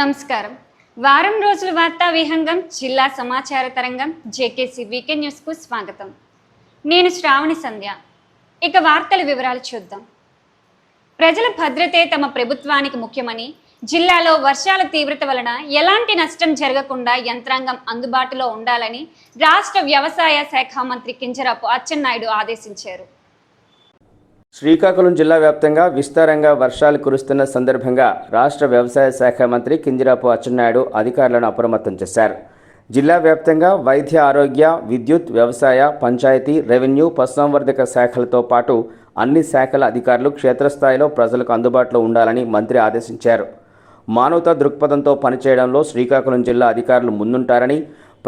నమస్కారం. వారం రోజుల వార్తా విహంగం జిల్లా సమాచార తరంగం జేకేసీ వీకెండ్ న్యూస్కు స్వాగతం. నేను శ్రావణి సంధ్య. ఇక వార్తల వివరాలు చూద్దాం. ప్రజల భద్రతే తమ ప్రభుత్వానికి ముఖ్యమని జిల్లాలో వర్షాల తీవ్రత వలన ఎలాంటి నష్టం జరగకుండా యంత్రాంగం అందుబాటులో ఉండాలని రాష్ట్ర వ్యవసాయ శాఖ మంత్రి కింజరాపు అచ్చెన్నాయుడు ఆదేశించారు. శ్రీకాకుళం జిల్లా వ్యాప్తంగా విస్తారంగా వర్షాలు కురుస్తున్న సందర్భంగా రాష్ట్ర వ్యవసాయ శాఖ మంత్రి కింజరాపు అచ్చెన్నాయుడు అధికారులను అప్రమత్తం చేశారు. జిల్లా వ్యాప్తంగా వైద్య ఆరోగ్య విద్యుత్ వ్యవసాయ పంచాయతీ రెవెన్యూ పశుసంవర్ధక శాఖలతో పాటు అన్ని శాఖల అధికారులు క్షేత్రస్థాయిలో ప్రజలకు అందుబాటులో ఉండాలని మంత్రి ఆదేశించారు. మానవతా దృక్పథంతో పనిచేయడంలో శ్రీకాకుళం జిల్లా అధికారులు ముందుంటారని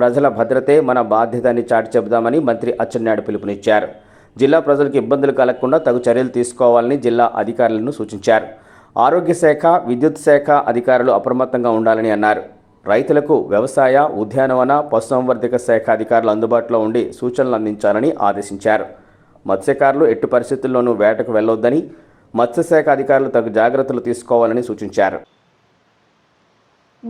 ప్రజల భద్రతే మన బాధ్యత అని చాటి చెబుదామని మంత్రి అచ్చెన్నాయుడు పిలుపునిచ్చారు. జిల్లా ప్రజలకు ఇబ్బందులు కలగకుండా తగు చర్యలు తీసుకోవాలని జిల్లా అధికారులను సూచించారు. ఆరోగ్య శాఖ విద్యుత్ శాఖ అధికారులు అప్రమత్తంగా ఉండాలని అన్నారు. రైతులకు వ్యవసాయ ఉద్యానవన పశుసంవర్ధక శాఖ అధికారులు అందుబాటులో ఉండి సూచనలు అందించాలని ఆదేశించారు. మత్స్యకారులు ఎట్టి పరిస్థితుల్లోనూ వేటకు వెళ్ళొద్దని మత్స్యశాఖ అధికారులు తగు జాగ్రత్తలు తీసుకోవాలని సూచించారు.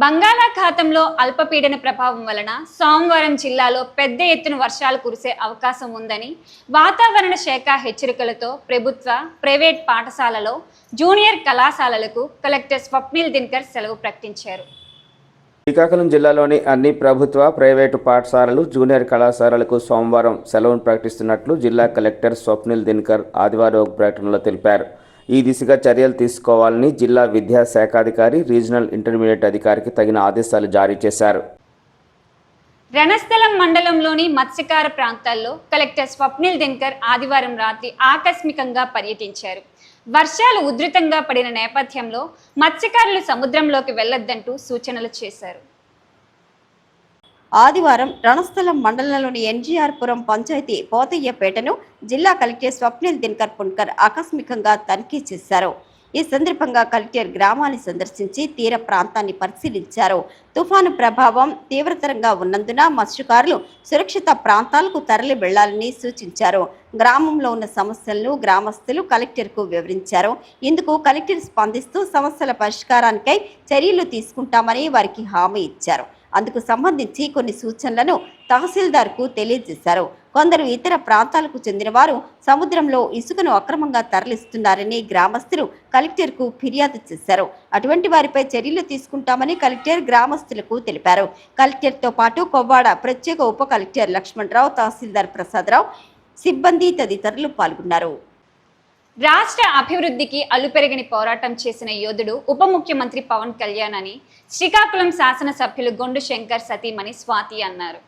బంగాళాఖాతంలో అల్పపీడన ప్రభావం వలన సోమవారం జిల్లాలో పెద్ద ఎత్తున వర్షాలు కురిసే అవకాశం ఉందని వాతావరణ శాఖ హెచ్చరికలతో ప్రభుత్వ ప్రైవేట్ పాఠశాలలో జూనియర్ కళాశాలలకు కలెక్టర్ స్వప్నిల్ దినకర్ సెలవు ప్రకటించారు. శ్రీకాకుళం జిల్లాలోని అన్ని ప్రభుత్వ ప్రైవేటు పాఠశాలలు జూనియర్ కళాశాలలకు సోమవారం సెలవును ప్రకటిస్తున్నట్లు జిల్లా కలెక్టర్ స్వప్నిల్ దినకర్ ఆదివారం ఒక ప్రకటనలో తెలిపారు. ఈ దిశగా చర్యలు తీసుకోవాలని జిల్లా విద్యాశాఖాధికారి రీజనల్ ఇంటర్మీడియట్ అధికారికి తగిన ఆదేశాలు జారీ చేశారు. రణస్థలం మండలంలోని మత్స్యకార ప్రాంతాల్లో కలెక్టర్ స్వప్నిల్ దినకర్ ఆదివారం రాత్రి ఆకస్మికంగా పర్యటించారు. వర్షాలు ఉధృతంగా పడిన నేపథ్యంలో మత్స్యకారులు సముద్రంలోకి వెళ్ళొద్దంటూ సూచనలు చేశారు. ఆదివారం రణస్థలం మండలంలోని ఎన్జీఆర్పురం పంచాయతీ పోతయ్యపేటను జిల్లా కలెక్టర్ స్వప్నిల్ దినకర్ పున్కర్ ఆకస్మికంగా తనిఖీ చేశారు. ఈ సందర్భంగా కలెక్టర్ గ్రామాన్ని సందర్శించి తీర ప్రాంతాన్ని పరిశీలించారు. తుఫాను ప్రభావం తీవ్రతరంగా ఉన్నందున మత్స్యకారులు సురక్షిత ప్రాంతాలకు తరలి వెళ్ళాలని సూచించారు. గ్రామంలో ఉన్న సమస్యలను గ్రామస్తులు కలెక్టర్కు వివరించారు. ఇందుకు కలెక్టర్ స్పందిస్తూ సమస్యల పరిష్కారానికై చర్యలు తీసుకుంటామని వారికి హామీ ఇచ్చారు. అందుకు సంబంధించి కొన్ని సూచనలను తహసీల్దార్కు తెలియజేశారు. కొందరు ఇతర ప్రాంతాలకు చెందిన వారు సముద్రంలో ఇసుకను అక్రమంగా తరలిస్తున్నారని గ్రామస్తులు కలెక్టర్కు ఫిర్యాదు చేశారు. అటువంటి వారిపై చర్యలు తీసుకుంటామని కలెక్టర్ గ్రామస్తులకు తెలిపారు. కలెక్టర్తో పాటు కొవ్వాడ ప్రత్యేక ఉప కలెక్టర్ లక్ష్మణరావు తహసీల్దార్ ప్రసాదరావు సిబ్బంది తదితరులు పాల్గొన్నారు. రాష్ట్ర అభివృద్ధికి అలుపెరగని పోరాటం చేసిన యోధుడు ఉప ముఖ్యమంత్రి పవన్ కళ్యాణ్ అని శ్రీకాకుళం శాసనసభ్యులు గొండు శంకర్ సతీమణి స్వాతి అన్నారు.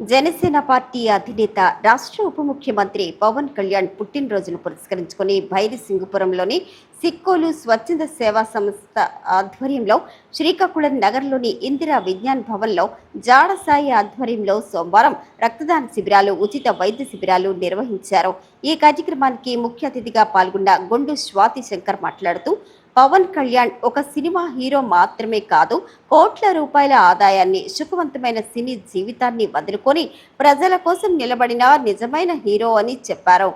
జనసేన పార్టీ అధినేత రాష్ట్ర ఉప ముఖ్యమంత్రి పవన్ కళ్యాణ్ పుట్టినరోజును పురస్కరించుకుని భైరి సింగుపురంలోని సిక్కోలు స్వచ్ఛంద సేవా సంస్థ ఆధ్వర్యంలో శ్రీకాకుళం నగర్లోని ఇందిరా విజ్ఞాన్ భవన్లో జాడ సాయి ఆధ్వర్యంలో సోమవారం రక్తదాన శిబిరాలు ఉచిత వైద్య శిబిరాలు నిర్వహించారు. ఈ కార్యక్రమానికి ముఖ్య అతిథిగా పాల్గొన్న గొండు స్వాతి శంకర్ మాట్లాడుతూ పవన్ కళ్యాణ్ ఒక సినిమా హీరో మాత్రమే కాదు కోట్ల రూపాయల ఆదాయాన్ని సుఖవంతమైన సినీ జీవితాన్ని వదులుకొని ప్రజల కోసం నిలబడిన నిజమైన హీరో అని చెప్పారు.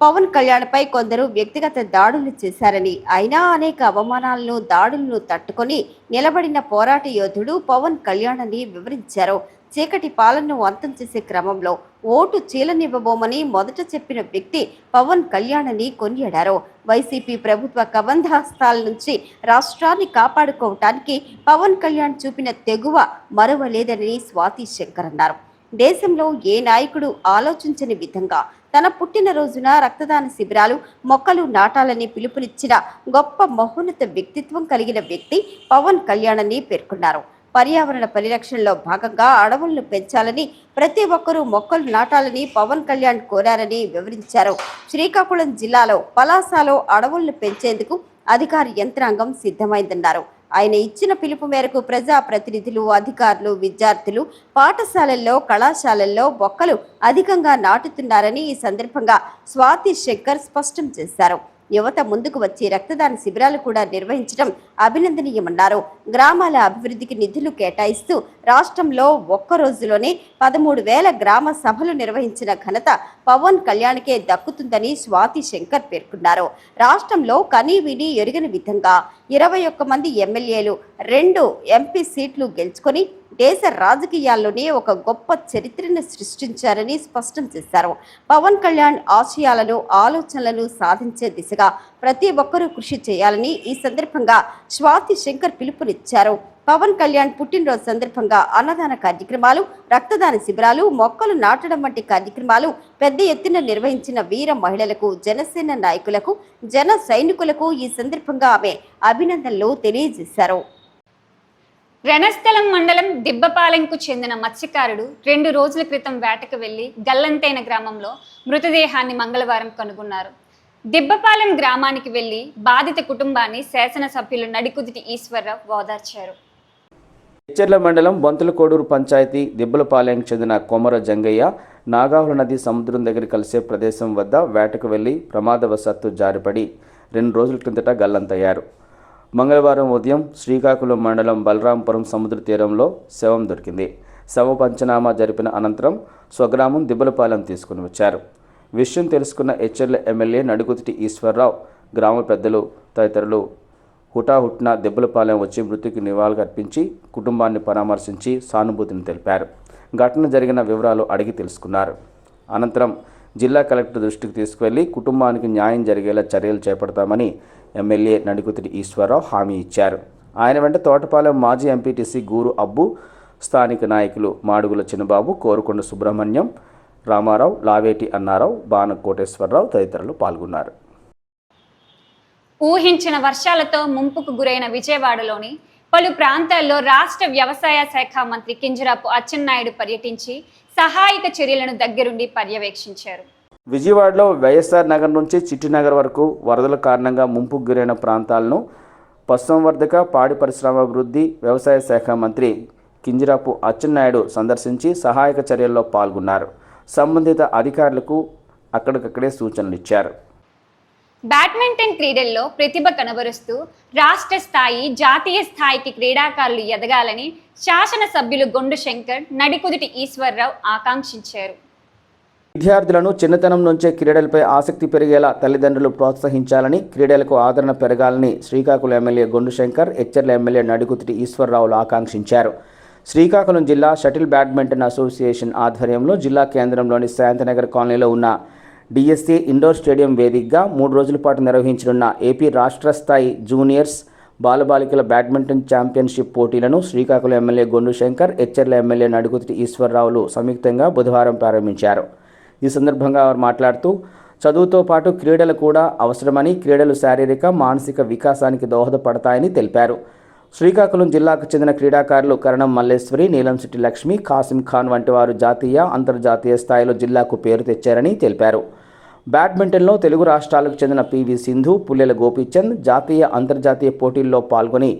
పవన్ కళ్యాణ్పై కొందరు వ్యక్తిగత దాడులు చేశారని అయినా అనేక అవమానాలను దాడులను తట్టుకొని నిలబడిన పోరాట యోధుడు పవన్ కళ్యాణ్ అని వివరించారు. చీకటి పాలనను అంతం చేసే క్రమంలో ఓటు చీలనివ్వబోమని మొదట చెప్పిన వ్యక్తి పవన్ కళ్యాణ్ని కొనియాడారు. వైసీపీ ప్రభుత్వ కబంధాస్తాల నుంచి రాష్ట్రాన్ని కాపాడుకోవటానికి పవన్ కళ్యాణ్ చూపిన తెగువ మరవలేదని స్వాతి శంకర్ అన్నారు. దేశంలో ఏ నాయకుడు ఆలోచించని విధంగా తన పుట్టినరోజున రక్తదాన శిబిరాలు మొక్కలు నాటాలని పిలుపునిచ్చిన గొప్ప మహోన్నత వ్యక్తిత్వం కలిగిన వ్యక్తి పవన్ కళ్యాణ్ అని పేర్కొన్నారు. పర్యావరణ పరిరక్షణలో భాగంగా అడవులను పెంచాలని ప్రతి ఒక్కరూ మొక్కలు నాటాలని పవన్ కళ్యాణ్ కోరారని వివరించారు. శ్రీకాకుళం జిల్లాలో పలాసాలో అడవులను పెంచేందుకు అధికార యంత్రాంగం సిద్ధమైందన్నారు. ఆయన ఇచ్చిన పిలుపు మేరకు ప్రజా ప్రతినిధులు అధికారులు విద్యార్థులు పాఠశాలల్లో కళాశాలల్లో మొక్కలు అధికంగా నాటుతున్నారని ఈ సందర్భంగా స్వాతి శంకర్ స్పష్టం చేశారు. యువత ముందుకు వచ్చి రక్తదాన శిబిరాలు కూడా నిర్వహించడం అభినందనీయమన్నారు. గ్రామాల అభివృద్ధికి నిధులు కేటాయిస్తూ రాష్ట్రంలో ఒక్క రోజులోనే పదమూడు వేల గ్రామ సభలు నిర్వహించిన ఘనత పవన్ కళ్యాణ్కే దక్కుతుందని స్వాతి శంకర్ పేర్కొన్నారు. రాష్ట్రంలో కనీవిని ఎరుగని విధంగా ఇరవై ఒక్క మంది ఎమ్మెల్యేలు రెండు ఎంపీ సీట్లు గెలుచుకొని దేశ రాజకీయాల్లోనే ఒక గొప్ప చరిత్రను సృష్టించారని స్పష్టం చేశారు. పవన్ కళ్యాణ్ ఆశయాలను ఆలోచనలను సాధించే దిశగా ప్రతి ఒక్కరూ కృషి చేయాలని ఈ సందర్భంగా స్వాతి శంకర్ పిలుపునిచ్చారు. పవన్ కళ్యాణ్ పుట్టినరోజు సందర్భంగా అన్నదాన కార్యక్రమాలు రక్తదాన శిబిరాలు మొక్కలు నాటడం వంటి కార్యక్రమాలు పెద్ద ఎత్తున నిర్వహించిన వీర మహిళలకు జనసేన నాయకులకు జన సైనికులకు ఈ సందర్భంగా ఆమె అభినందనలు తెలియజేశారు. రణస్థలం మండలం దిబ్బపాలెంకు చెందిన మత్స్యకారుడు రెండు రోజుల క్రితం వేటకు వెళ్ళి గల్లంతైన గ్రామంలో మృతదేహాన్ని మంగళవారం కనుగొన్నారు. దిబ్బపాలెం గ్రామానికి వెళ్ళి బాధిత కుటుంబాన్ని శాసనసభ్యులు నడికుదిటి ఈశ్వరరావు ఓదార్చారు. హెచ్చర్ల మండలం బొంతలకోడూరు పంచాయతీ దిబ్బలపాలెంకు చెందిన కొమర జంగయ్య నాగావళ నది సముద్రం దగ్గర కలిసే ప్రదేశం వద్ద వేటకు వెళ్ళి ప్రమాదవశాత్తు జారిపడి రెండు రోజుల క్రిందట గల్లంతయ్యారు. మంగళవారం ఉదయం శ్రీకాకుళం మండలం బలరాంపురం సముద్ర తీరంలో శవం దొరికింది. శవ పంచనామా జరిపిన అనంతరం స్వగ్రామం దిబ్బలపాలెం తీసుకుని వచ్చారు. విషయం తెలుసుకున్న హెచ్చర్ల ఎమ్మెల్యే నడుగుతిటి ఈశ్వరరావు గ్రామ పెద్దలు తదితరులు హుటాహుట్న దెబ్బలపాలెం వచ్చి మృతికి నివాళులర్పించి కుటుంబాన్ని పరామర్శించి సానుభూతిని తెలిపారు. ఘటన జరిగిన వివరాలు అడిగి తెలుసుకున్నారు. అనంతరం జిల్లా కలెక్టర్ దృష్టికి తీసుకువెళ్ళి కుటుంబానికి న్యాయం జరిగేలా చర్యలు చేపడతామని ఎమ్మెల్యే నడుగుతిటి ఈశ్వరరావు హామీ ఇచ్చారు. ఆయన వెంట తోటపాలెం మాజీ ఎంపీటీసీ గూరు అబ్బు స్థానిక నాయకులు మాడుగుల చిన్నబాబు కోరుకొండ సుబ్రహ్మణ్యం రామారావు లావేటి అన్నారావు బాణ కోటేశ్వరరావు తదితరులు పాల్గొన్నారు. ఊహించిన వర్షాలతో ముంపుకు గురైన విజయవాడలోని పలు ప్రాంతాల్లో రాష్ట్ర వ్యవసాయ శాఖ మంత్రి కింజరాపు అచ్చెన్నాయుడు పర్యటించి సహాయక చర్యలను దగ్గరుండి పర్యవేక్షించారు. విజయవాడలో వైఎస్ఆర్ నగర్ నుంచి చిట్టినగర్ వరకు వరదల కారణంగా ముంపుకు గురైన ప్రాంతాలను పశుసంవర్ధక పాడి పరిశ్రమాభివృద్ధి వ్యవసాయ శాఖ మంత్రి కింజరాపు అచ్చెన్నాయుడు సందర్శించి సహాయక చర్యల్లో పాల్గొన్నారు. సంబంధిత అధికారులకు అక్కడికక్కడే సూచనలు ఇచ్చారు. బ్యాడ్మింటన్ క్రీడల్లో ప్రతిభ కనబరుస్తూ రాష్ట్ర స్థాయి జాతీయ స్థాయికి క్రీడాకారులు ఎదగాలని శాసనసభ్యులు గొండు శంకర్ నడికుదుటి ఈశ్వర్రావు ఆకాంక్షించారు. విద్యార్థులను చిన్నతనం నుంచే క్రీడలపై ఆసక్తి పెరిగేలా తల్లిదండ్రులు ప్రోత్సహించాలని క్రీడలకు ఆదరణ పెరగాలని శ్రీకాకుళం ఎమ్మెల్యే గొండు శంకర్ హెచ్చర్ల ఎమ్మెల్యే నడుకుతిటి ఈశ్వరరావులు ఆకాంక్షించారు. శ్రీకాకుళం జిల్లా షటిల్ బ్యాడ్మింటన్ అసోసియేషన్ ఆధ్వర్యంలో జిల్లా కేంద్రంలోని శాంతినగర్ కాలనీలో ఉన్న డిఎస్సి ఇండోర్ స్టేడియం వేదికగా మూడు రోజుల పాటు నిర్వహించనున్న ఏపీ రాష్ట్ర స్థాయి జూనియర్స్ బాలబాలికల బ్యాడ్మింటన్ ఛాంపియన్షిప్ పోటీలను శ్రీకాకుళం ఎమ్మెల్యే గొండు శంకర్ హెచ్చర్ల ఎమ్మెల్యే నడుగుతి ఈశ్వరరావులు సంయుక్తంగా బుధవారం ప్రారంభించారు. ఈ సందర్భంగా వారు మాట్లాడుతూ చదువుతో పాటు క్రీడలు కూడా అవసరమని క్రీడలు శారీరక మానసిక వికాసానికి దోహదపడతాయని తెలిపారు. శ్రీకాకుళం జిల్లాకు చెందిన క్రీడాకారులు కరణం మల్లేశ్వరి నీలంశెట్టి లక్ష్మి కాసిం ఖాన్ వంటి వారు జాతీయ అంతర్జాతీయ స్థాయిలో జిల్లాకు పేరు తెచ్చారని తెలిపారు. బ్యాడ్మింటన్లో తెలుగు రాష్ట్రాలకు చెందిన పివి సింధు పుల్లెల గోపీచంద్ జాతీయ అంతర్జాతీయ పోటీల్లో పాల్గొని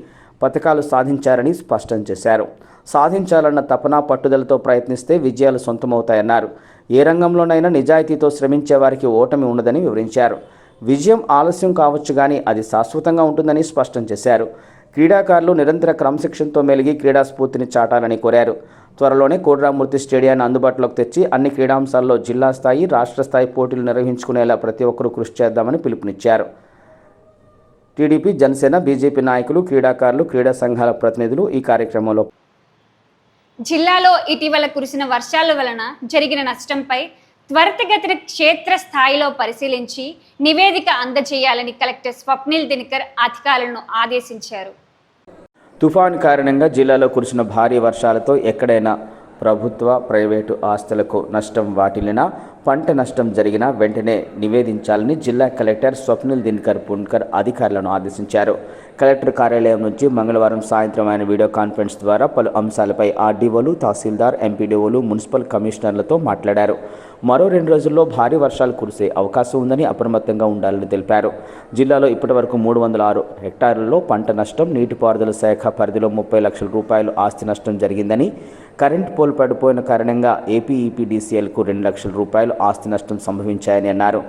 పథకాలు సాధించారని స్పష్టం చేశారు. సాధించాలన్న తపన పట్టుదలతో ప్రయత్నిస్తే విజయాలు సొంతమవుతాయన్నారు. ఏ రంగంలోనైనా నిజాయితీతో శ్రమించే వారికి ఓటమి ఉండదని వివరించారు. విజయం ఆలస్యం కావచ్చు కానీ అది శాశ్వతంగా ఉంటుందని స్పష్టం చేశారు. క్రీడాకారులు నిరంతర క్రమశిక్షణతో మెలిగి క్రీడా స్ఫూర్తిని చాటాలని కోరారు. త్వరలోనే కోడిరామూర్తి స్టేడియాన్ని అందుబాటులోకి తెచ్చి అన్ని క్రీడాంశాల్లో జిల్లా స్థాయి రాష్ట్ర స్థాయి పోటీలు నిర్వహించుకునేలా ప్రతి ఒక్కరూ కృషి చేద్దామని పిలుపునిచ్చారు. టీడీపీ జనసేన బీజేపీ నాయకులు క్రీడాకారులు క్రీడా సంఘాల ప్రతినిధులు ఈ కార్యక్రమంలో జిల్లాలో ఇటీవల కురిసిన వర్షాల వలన జరిగిన నష్టంపై త్వరితగతిన క్షేత్ర స్థాయిలో పరిశీలించి నివేదిక అందజేయాలని కలెక్టర్ స్వప్నిల్ దినకర్ అధికారులను ఆదేశించారు. తుఫాన్ కారణంగా జిల్లాలో కురిసిన భారీ వర్షాలతో ఎక్కడైనా ప్రభుత్వ ప్రైవేటు ఆస్తులకు నష్టం వాటిల్లినా పంట నష్టం జరిగినా వెంటనే నివేదించాలని జిల్లా కలెక్టర్ స్వప్నిల్ దినకర్ పున్కర్ అధికారులను ఆదేశించారు. కలెక్టర్ కార్యాలయం నుంచి మంగళవారం సాయంత్రం ఆయన వీడియో కాన్ఫరెన్స్ ద్వారా పలు అంశాలపై ఆర్డీఓలు తహసీల్దార్ ఎంపీడీఓలు మున్సిపల్ కమిషనర్లతో మాట్లాడారు. మరో రెండు రోజుల్లో భారీ వర్షాలు కురిసే అవకాశం ఉందని అప్రమత్తంగా ఉండాలని తెలిపారు. జిల్లాలో ఇప్పటివరకు మూడు వందల ఆరు హెక్టార్లలో పంట నష్టం నీటిపారుదల శాఖ పరిధిలో ముప్పై లక్షల రూపాయలు ఆస్తి నష్టం జరిగిందని కరెంట్ పోల్ పడిపోయిన కారణంగా ఏపీఈపీడీసీఎల్కు రెండు లక్షల రూపాయలు ఆస్తి నష్టం సంభవించాయని అన్నారు.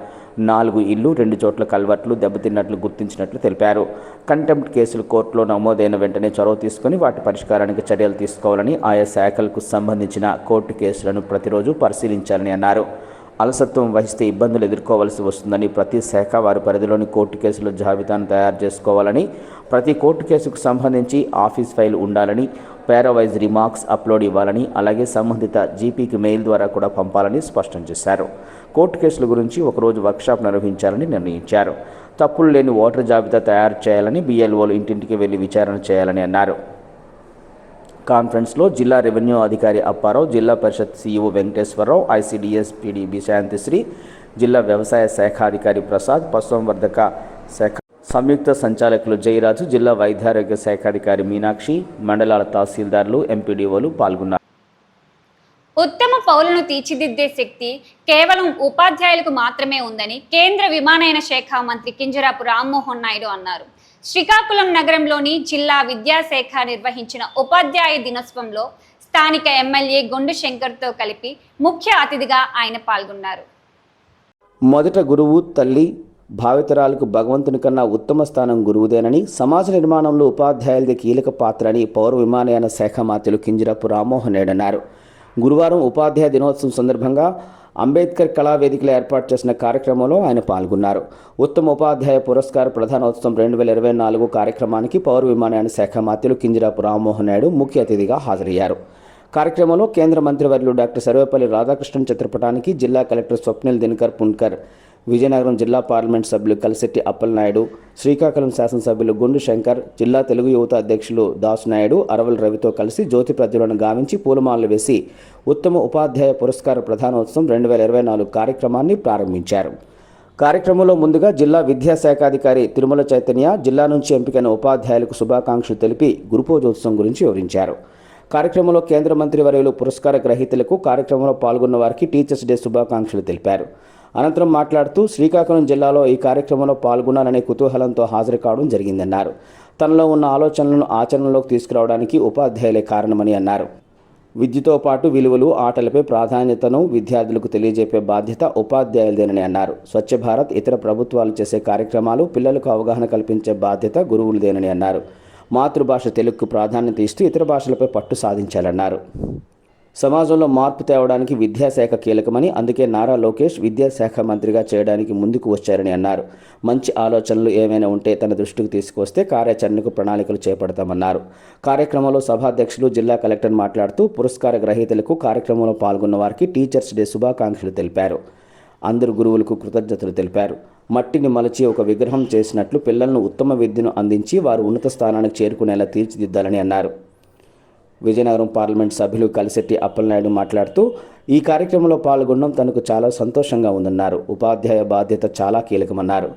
నాలుగు ఇల్లు రెండు చోట్ల కల్వర్ట్లు దెబ్బతిన్నట్లు గుర్తించినట్లు తెలిపారు. కంటెంప్ట్ కేసులు కోర్టులో నమోదైన వెంటనే చొరవ తీసుకుని వాటి పరిష్కారానికి చర్యలు తీసుకోవాలని ఆయా శాఖలకు సంబంధించిన కోర్టు కేసులను ప్రతిరోజు పరిశీలించాలని అన్నారు. అలసత్వం వహిస్తే ఇబ్బందులు ఎదుర్కోవాల్సి వస్తుందని ప్రతి శాఖ వారి పరిధిలోని కోర్టు కేసుల జాబితాను తయారు చేసుకోవాలని ప్రతి కోర్టు కేసుకు సంబంధించి ఆఫీస్ ఫైల్ ఉండాలని పేరావైజ్ రిమార్క్స్ అప్లోడ్ ఇవ్వాలని అలాగే సంబంధిత జీపీకి మెయిల్ ద్వారా కూడా పంపాలని స్పష్టం చేశారు. కోర్టు కేసుల గురించి ఒకరోజు వర్క్షాప్ నిర్వహించాలని నిర్ణయించారు. తప్పులు లేని ఓటర్ జాబితా తయారు చేయాలని బిఎల్ఓలు ఇంటింటికి వెళ్ళి విచారణ చేయాలని అన్నారు. కాన్ఫరెన్స్లో జిల్లా రెవెన్యూ అధికారి అప్పారావు జిల్లా Parishad CEO Venkateswararao ICDS PDB Shanthisri జిల్లా వ్యవసాయ శాఖ అధికారి ప్రసాద్ పశుసంవర్ధక శాఖ సంయుక్త సంచాలకులు జయరాజు జిల్లా వైద్యారోగ్య శాఖ అధికారి మీనాక్షి మండలాల తహసీల్దార్లు ఎంపీడీఓలు పాల్గొన్నారు. ఉత్తమ పౌరులను తీర్చిదిద్దే శక్తి కేవలం ఉపాధ్యాయులకు మాత్రమే ఉందని కేంద్ర విమానయాన శాఖ మంత్రి కింజరాపు రామ్మోహన్ నాయుడు అన్నారు. శ్రీకాకుళం నగరంలోని జిల్లా విద్యాశాఖ నిర్వహించిన ఉపాధ్యాయ దినోత్సవంలో స్థానిక ఎమ్మెల్యే గొండు శంకర్తో కలిపి ముఖ్య అతిథిగా ఆయన పాల్గొన్నారు. మొదట గురువు తల్లి భావితరాలకు భగవంతుని కన్నా ఉత్తమ స్థానం గురువుదేనని సమాజ నిర్మాణంలో ఉపాధ్యాయులది కీలక పాత్ర అని పౌర విమానయాన శాఖ మాత్రులు కింజరపు రామ్మోహన్ రెడ్డి అన్నారు. గురువారం ఉపాధ్యాయ దినోత్సవం సందర్భంగా అంబేద్కర్ కళావేదికలో ఏర్పాటు చేసిన కార్యక్రమంలో ఆయన పాల్గొన్నారు. ఉత్తమ ఉపాధ్యాయ పురస్కార ప్రధానోత్సవం రెండు వేల ఇరవై నాలుగు కార్యక్రమానికి పౌర విమానయాన శాఖ మాత్రులు కింజరాపు రామ్మోహన్ నాయుడు ముఖ్య అతిథిగా హాజరయ్యారు. కార్యక్రమంలో కేంద్ర మంత్రివర్యులు డాక్టర్ సర్వేపల్లి రాధాకృష్ణన్ చిత్రపటానికి జిల్లా కలెక్టర్ స్వప్నిల్ దినకర్ పున్కర్ విజయనగరం జిల్లా పార్లమెంట్ సభ్యులు కలిశెట్టి అప్పలనాయుడు శ్రీకాకుళం శాసనసభ్యులు గుండు శంకర్ జిల్లా తెలుగు యువత అధ్యక్షులు దాసు నాయుడు అరవల్ రవితో కలిసి జ్యోతి ప్రజ్వలను గావించి పూలమాలలు వేసి ఉత్తమ ఉపాధ్యాయ పురస్కార ప్రధానోత్సవం రెండు వేల ఇరవై నాలుగు కార్యక్రమాన్ని ప్రారంభించారు. కార్యక్రమంలో ముందుగా జిల్లా విద్యాశాఖాధికారి తిరుమల చైతన్య జిల్లా నుంచి ఎంపికైన ఉపాధ్యాయులకు శుభాకాంక్షలు తెలిపి గురుపూజోత్సవం గురించి వివరించారు. కార్యక్రమంలో కేంద్ర మంత్రి వర్యులు పురస్కార గ్రహీతలకు కార్యక్రమంలో పాల్గొన్న వారికి టీచర్స్ డే శుభాకాంక్షలు తెలిపారు. అనంతరం మాట్లాడుతూ శ్రీకాకుళం జిల్లాలో ఈ కార్యక్రమంలో పాల్గొనాలనే కుతూహలంతో హాజరు కావడం జరిగిందన్నారు. తనలో ఉన్న ఆలోచనలను ఆచరణలోకి తీసుకురావడానికి ఉపాధ్యాయులే కారణమని అన్నారు. విద్యతో పాటు విలువలు ఆటలపై ప్రాధాన్యతను విద్యార్థులకు తెలియజెప్పే బాధ్యత ఉపాధ్యాయులదేనని అన్నారు. స్వచ్ఛ భారత్ ఇతర ప్రభుత్వాలు చేసే కార్యక్రమాలు పిల్లలకు అవగాహన కల్పించే బాధ్యత గురువులదేనని అన్నారు. మాతృభాష తెలుగుకు ప్రాధాన్యత ఇస్తూ ఇతర భాషలపై పట్టు సాధించాలన్నారు. సమాజంలో మార్పు తేవడానికి విద్యాశాఖ కీలకమని అందుకే నారా లోకేష్ విద్యాశాఖ మంత్రిగా చేయడానికి ముందుకు వచ్చారని అన్నారు. మంచి ఆలోచనలు ఏమైనా ఉంటే తన దృష్టికి తీసుకొస్తే కార్యాచరణకు ప్రణాళికలు చేపడతామన్నారు. కార్యక్రమంలో సభాధ్యక్షులు జిల్లా కలెక్టర్ మాట్లాడుతూ పురస్కార గ్రహీతలకు కార్యక్రమంలో పాల్గొన్న వారికి టీచర్స్ డే శుభాకాంక్షలు తెలిపారు. అందరు గురువులకు కృతజ్ఞతలు తెలిపారు. మట్టిని మలచి ఒక విగ్రహం చేసినట్లు పిల్లలను ఉత్తమ విద్యను అందించి వారు ఉన్నత స్థానానికి చేరుకునేలా తీర్చిదిద్దాలని అన్నారు. విజయనగరం పార్లమెంట్ సభ్యులు కలిశెట్టి అప్పలనాయుడు మాట్లాడుతూ ఈ కార్యక్రమంలో పాల్గొనడం తనకు చాలా సంతోషంగా ఉందన్నారు. ఉపాధ్యాయ బాధ్యత చాలా కీలకమన్నారు.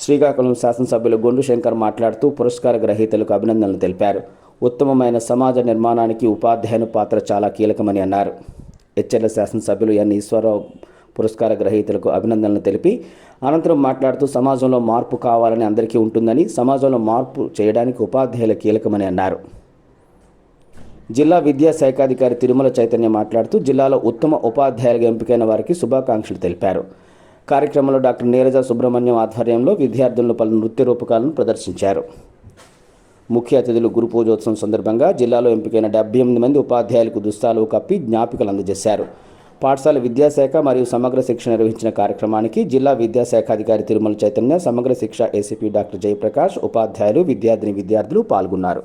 శ్రీకాకుళం శాసనసభ్యులు గొండు శంకర్ మాట్లాడుతూ పురస్కార గ్రహీతలకు అభినందనలు తెలిపారు. ఉత్తమమైన సమాజ నిర్మాణానికి ఉపాధ్యాయుని పాత్ర చాలా కీలకమని అన్నారు. హెచ్ఎల్ శాసనసభ్యులు ఎన్. ఈశ్వరరావు పురస్కార గ్రహీతలకు అభినందనలు తెలిపి అనంతరం మాట్లాడుతూ సమాజంలో మార్పు కావాలని అందరికీ ఉంటుందని సమాజంలో మార్పు చేయడానికి ఉపాధ్యాయులు కీలకమని అన్నారు. జిల్లా విద్యాశాఖాధికారి తిరుమల చైతన్య మాట్లాడుతూ జిల్లాలో ఉత్తమ ఉపాధ్యాయులుగా ఎంపికైన వారికి శుభాకాంక్షలు తెలిపారు. కార్యక్రమంలో డాక్టర్ నీరజ సుబ్రహ్మణ్యం ఆధ్వర్యంలో విద్యార్థులను పలు నృత్య రూపకాలను ప్రదర్శించారు. ముఖ్య అతిథులు గురు పూజోత్సవం సందర్భంగా జిల్లాలో ఎంపికైన డెబ్బై ఎనిమిది మంది ఉపాధ్యాయులకు దుస్తాలు కప్పి జ్ఞాపికలు అందజేశారు. పాఠశాల విద్యాశాఖ మరియు సమగ్ర శిక్షణ నిర్వహించిన కార్యక్రమానికి జిల్లా విద్యాశాఖ అధికారి తిరుమల చైతన్య సమగ్ర శిక్ష ఏసీపీ డాక్టర్ జయప్రకాష్ ఉపాధ్యాయులు విద్యార్థిని విద్యార్థులు పాల్గొన్నారు.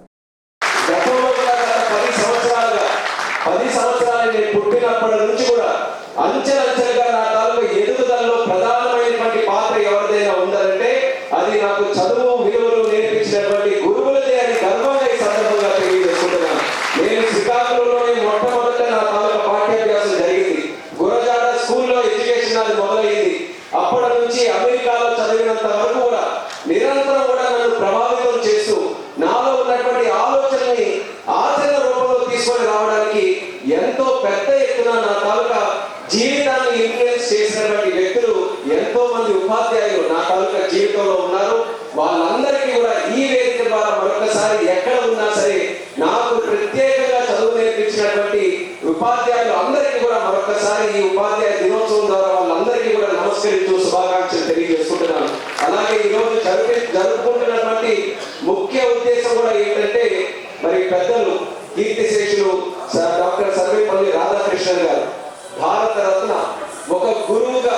안짜 ఒక్కసారి ఈ ఉపాధ్యాయ దినోత్సవం ద్వారా వాళ్ళందరికీ కూడా నమస్కరిస్తూ శుభాకాంక్షలు తెలియజేసుకుంటున్నాను. అలాగే ఈరోజు జరిగే జరుపుకుంటున్నటువంటి ముఖ్య ఉద్దేశం కూడా ఏంటంటే మరి పెద్దలు కీర్తిశేషులు డాక్టర్ సర్వేపల్లి రాధాకృష్ణన్ గారు భారత రత్న ఒక గురువుగా